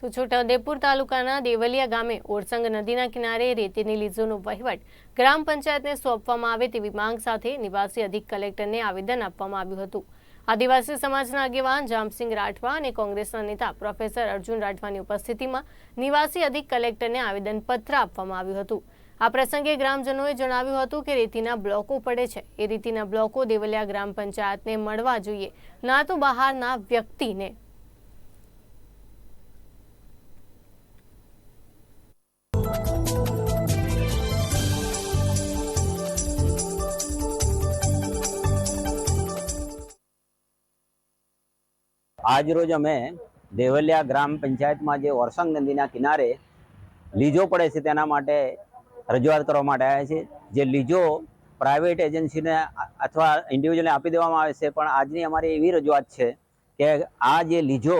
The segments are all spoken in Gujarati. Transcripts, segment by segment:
તો છોટાઉદેપુર તાલુકાના દેવલિયા ગામે ઓરસંગ નદીના કિનારે રેતીની લીઝોનો વહીવટ ગ્રામ પંચાયતને સોંપવામાં આવે તેવી માંગ સાથે નિવાસી અધિક કલેક્ટરને આવેદન આપવામાં આવ્યું હતું. આદિવાસી સમાજના આગેવાન જામસિંગ રાઠવા અને કોંગ્રેસના નેતા પ્રોફેસર અર્જુન રાઠવાની ઉપસ્થિતિમાં નિવાસી અધિક કલેક્ટરને આવેદનપત્ર આપવામાં આવ્યું હતું. આ પ્રસંગે ગ્રામજનોએ જણાવ્યું હતું કે રેતીના બ્લોકો પડે છે. એ રેતીના બ્લોકો દેવલિયા ગ્રામ પંચાયતને મળવા જોઈએ, ના તો બહારના વ્યક્તિને આજ રોજ અમે દેવલિયા ગ્રામ પંચાયતમાં જે ઓરસંગ નદીના કિનારે લીજો પડે છે તેના માટે રજૂઆત કરવા માટે આવ્યા છે જે લીજો પ્રાઇવેટ એજન્સીને અથવા ઇન્ડિવિજ્યુઅલને આપી દેવામાં આવે છે, પણ આજની અમારી એવી રજૂઆત છે કે આ જે લીજો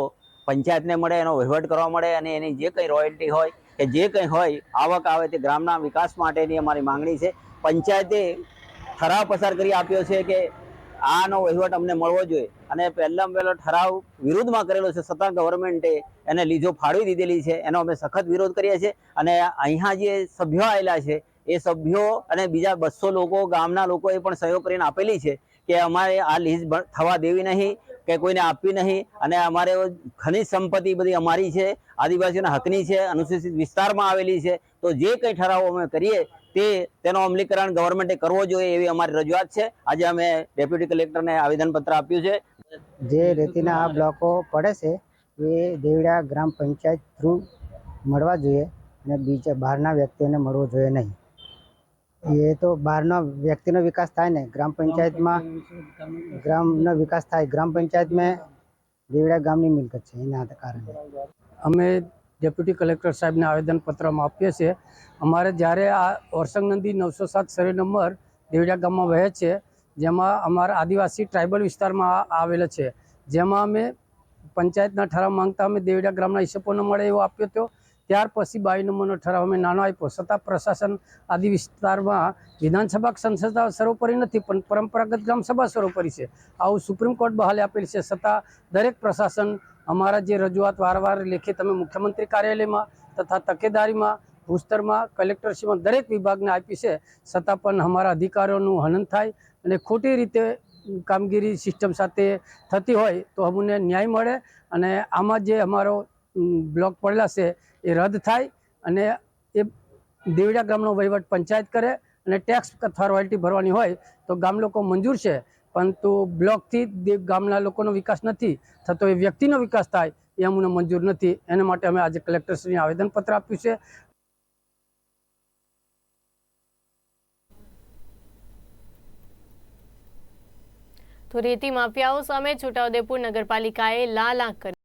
પંચાયતને મળે, એનો વહીવટ કરવા મળે અને એની જે કંઈ રોયલ્ટી હોય કે જે કંઈ હોય, આવક આવે તે ગ્રામના વિકાસ માટેની અમારી માંગણી છે. પંચાયતે ઠરાવ પસાર કરી આપ્યો છે કે આનો વહીવટ અમને મળવો જોઈએ. અને પહેલાં પહેલો ઠરાવ વિરુદ્ધમાં કરેલો છે. છતાં ગવર્મેન્ટે એને લીજો ફાળવી દીધેલી છે. એનો અમે સખત વિરોધ કરીએ છીએ. અને અહીંયા જે સભ્યો આવેલા છે, એ સભ્યો અને બીજા બસો લોકો, ગામના લોકોએ પણ સહયોગ કરીને આપેલી છે કે અમારે આ લીઝ થવા દેવી નહીં, કે કોઈને આપવી નહીં. અને અમારે ખનિજ સંપત્તિ બધી અમારી છે, આદિવાસીઓના હકની છે, અનુસૂચિત વિસ્તારમાં આવેલી છે. તો જે કંઈ ઠરાવો અમે કરીએ તે તેનો અમલીકરણ ગવર્મેન્ટે કરવો જોઈએ એવી અમારી રજૂઆત છે. આજે અમે ડેપ્યુટી કલેક્ટરને આવેદનપત્ર આપ્યું છે. જે રેતીના આ બ્લોકો પડે છે એ દેવડા ગ્રામ પંચાયત થ્રુ મળવા જોઈએ અને બીજા બહારના વ્યક્તિઓને મળવો જોઈએ નહીં. એ તો બહારનો વ્યક્તિનો વિકાસ થાય ને ગ્રામ પંચાયતમાં ગ્રામનો વિકાસ થાય. ગ્રામ પંચાયતમાં દેવડા ગામની મિલકત છે એના કારણે. અમે ડેપ્યુટી કલેક્ટર સાહેબને આવેદનપત્રમાં આપીએ છીએ. અમારે જ્યારે આ ઓરસંગ નદી નવસો સાત સર્વે નંબર દેવડિયા ગામમાં વહે છે, જેમાં અમારા આદિવાસી ટ્રાઇબલ વિસ્તારમાં આવેલો છે. જેમાં અમે પંચાયતના ઠરાવ માંગતા અમે દેવડિયા ગ્રામના હિસ્સો ન મળે એવો આપ્યો હતો. ત્યાર પછી બાવી નંબરનો ઠરાવ અમે નાનો આપ્યો. છતાં પ્રશાસન આદિ વિસ્તારમાં વિધાનસભા સંસદ સર્વોપરી નથી, પણ પરંપરાગત ગ્રામસભા સર્વોપરી છે. આવું સુપ્રીમ કોર્ટ બહાલે આપેલ છે. છતાં દરેક પ્રશાસન અમારા જે રજૂઆત વારંવાર લેખિત અમે મુખ્યમંત્રી કાર્યાલયમાં તથા તકેદારીમાં ભૂસ્તરમાં કલેક્ટરશ્રીમાં દરેક વિભાગને આપી છે. છતાં પણ અમારા અધિકારીઓનું હનન થાય અને ખોટી રીતે કામગીરી સિસ્ટમ સાથે થતી હોય તો અમને ન્યાય મળે અને આમાં જે અમારો બ્લોક પડેલા છે એ રદ થાય અને એ દેવડા ગામનો વહીવટ પંચાયત કરે અને ટેક્સ અથવા રોયલ્ટી ભરવાની હોય તો ગામ લોકો મંજૂર છે. પરંતુ બ્લોકથી ગામના લોકોનો વિકાસ નથી થતો, એ વ્યક્તિનો વિકાસ થાય એ અમને મંજૂર નથી. એના માટે અમે આજે કલેક્ટરશ્રીને આવેદનપત્ર આપ્યું છે. તો રેતી માફિયાઓ સામે છોટાઉદેપુર નગરપાલિકાએ લાલ આંખ કરી